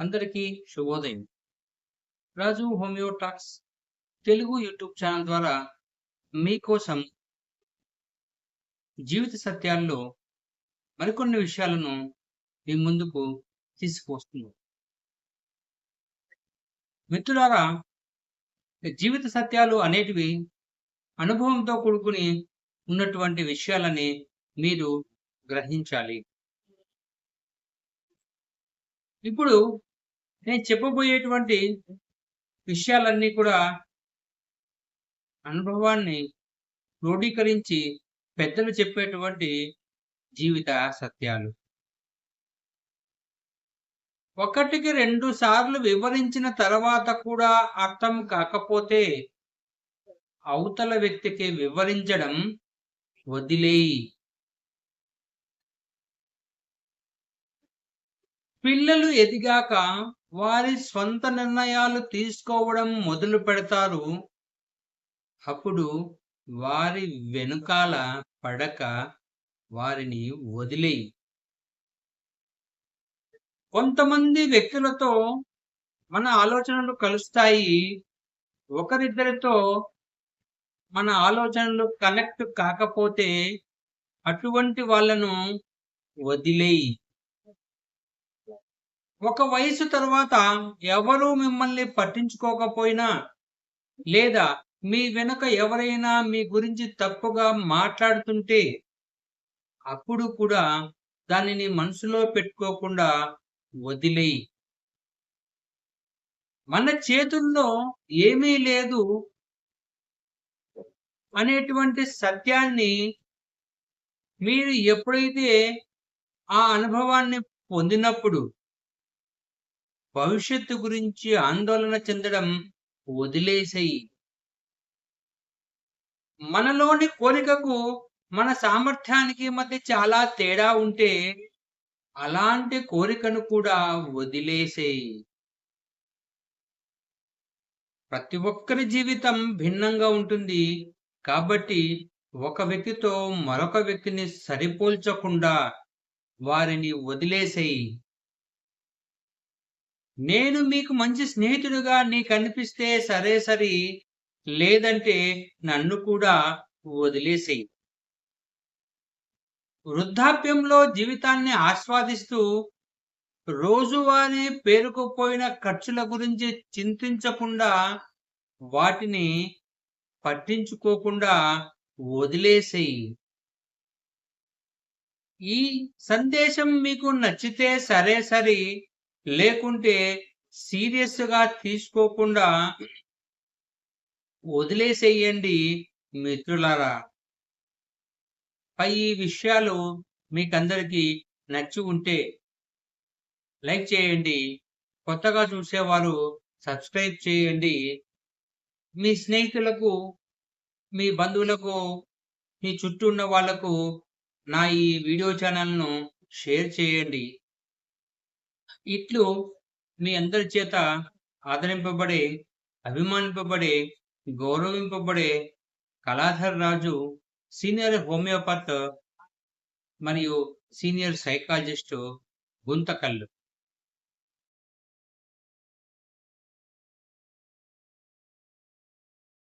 అందరికీ శుభోదయం. Raju homeo talks Telugu YouTube channel ద్వారా మీకోసం జీవిత సత్యాల్లో మరికొన్ని విషయాలను మీ ముందుకు తీసుకువస్తున్నాం మిత్రులారా జీవిత సత్యాలు అనేటివి అనుభవంతో కూడుకుని ఉన్నటువంటి విషయాలని మీరు గ్రహించాలి. ఇప్పుడు నేను చెప్పబోయేటువంటి విషయాలన్నీ కూడా అనుభవాన్ని క్రోడీకరించి పెద్దలు చెప్పేటువంటి జీవిత సత్యాలు. ఒకటికి రెండు సార్లు వివరించిన తర్వాత కూడా అర్థం కాకపోతే అవతల వ్యక్తికి వివరించడం వదిలేయి. పిల్లలు ఎదిగాక వారి స్వంత నిర్ణయాలు తీసుకోవడం మొదలు పెడతారు. అప్పుడు వారి వెనుకాల పడక వారిని వదిలేయి. కొంతమంది వ్యక్తులతో మన ఆలోచనలు కలుస్తాయి. ఒకరిద్దరితో మన ఆలోచనలు కనెక్ట్ కాకపోతే అటువంటి వాళ్ళను వదిలేయి. ఒక వయసు తర్వాత ఎవరు మిమ్మల్ని పట్టించుకోకపోయినా లేదా మీ వెనుక ఎవరైనా మీ గురించి తప్పుగా మాట్లాడుతుంటే అప్పుడు కూడా దానిని మనసులో పెట్టుకోకుండా వదిలేయి. మన చేతుల్లో ఏమీ లేదు అనేటువంటి సత్యాన్ని మీరు ఎప్పుడైతే ఆ అనుభవాన్ని పొందినప్పుడు భవిష్యత్తు గురించి ఆందోళన చెందడం వదిలేసేయి. మనలోని కోరికకు మన సామర్థ్యానికి మధ్య చాలా తేడా ఉంటే అలాంటి కోరికను కూడా వదిలేసేయి. ప్రతి ఒక్కరి జీవితం భిన్నంగా ఉంటుంది కాబట్టి ఒక వ్యక్తితో మరొక వ్యక్తిని సరిపోల్చకుండా వారిని వదిలేసేయి. నేను మీకు మంచి స్నేహితుడిగా నీకు అనిపిస్తే సరే సరి లేదంటే నన్ను కూడా వదిలేసేయి. వృద్ధాప్యంలో జీవితాన్ని ఆస్వాదిస్తూ రోజువారీ పేరుకుపోయిన ఖర్చుల గురించి చింతించకుండా వాటిని పట్టించుకోకుండా వదిలేసేయి. ఈ సందేశం మీకు నచ్చితే సరే సరి లేకుంటే సీరియస్గా తీసుకోకుండా వదిలేసేయండి మిత్రులారా. పై ఈ విషయాలు మీకందరికీ నచ్చి ఉంటే లైక్ చేయండి కొత్తగా చూసేవారు సబ్స్క్రైబ్ చేయండి. మీ స్నేహితులకు మీ బంధువులకు మీ చుట్టూ ఉన్న వాళ్ళకు నా ఈ వీడియో ఛానల్ను షేర్ చేయండి. ఇట్లు మీ అందరి చేత ఆదరింపబడే అభిమానింపబడే గౌరవింపబడే కళాధర్ రాజు సీనియర్ హోమియోపాత్ మరియు సీనియర్ సైకాలజిస్టు గుంతకల్లు.